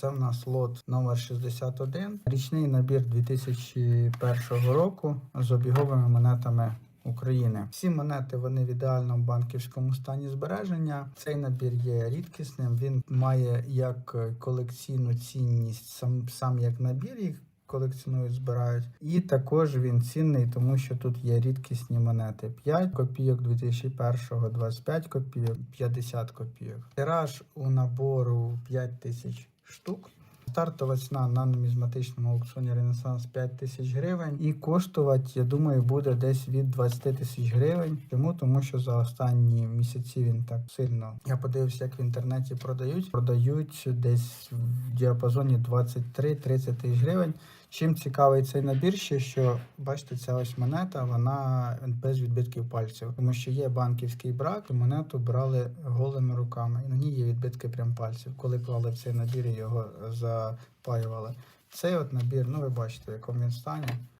Це в нас лот номер 61. Річний набір 2001 року з обіговими монетами. України всі монети вони в ідеальному банківському стані збереження. Цей набір є рідкісним. Він має як колекційну цінність, сам сам як набір їх колекціонують, збирають. І також він цінний, тому що тут є рідкісні монети: 5 копійок 2001, 25 копійок, 50 копійок. Тираж у набору 5 тисяч штук. Стартова ціна на нумізматичному аукціоні Ренесанс 5 тисяч гривень. І коштувати, я думаю, буде десь від 20 тисяч гривень. Чому? Тому що за останні місяці він так сильно. Я подивився, як в інтернеті продають. Продають десь в діапазоні 23-30 тисяч гривень. Чим цікавий цей набір, ще що бачите, ця ось монета, вона без відбитків пальців, тому що є банківський брак, і монету брали голими руками. І на ній є відбитки прям пальців. Коли клали в цей набір його запаювали. Цей от набір, ну ви бачите, в якому він стані.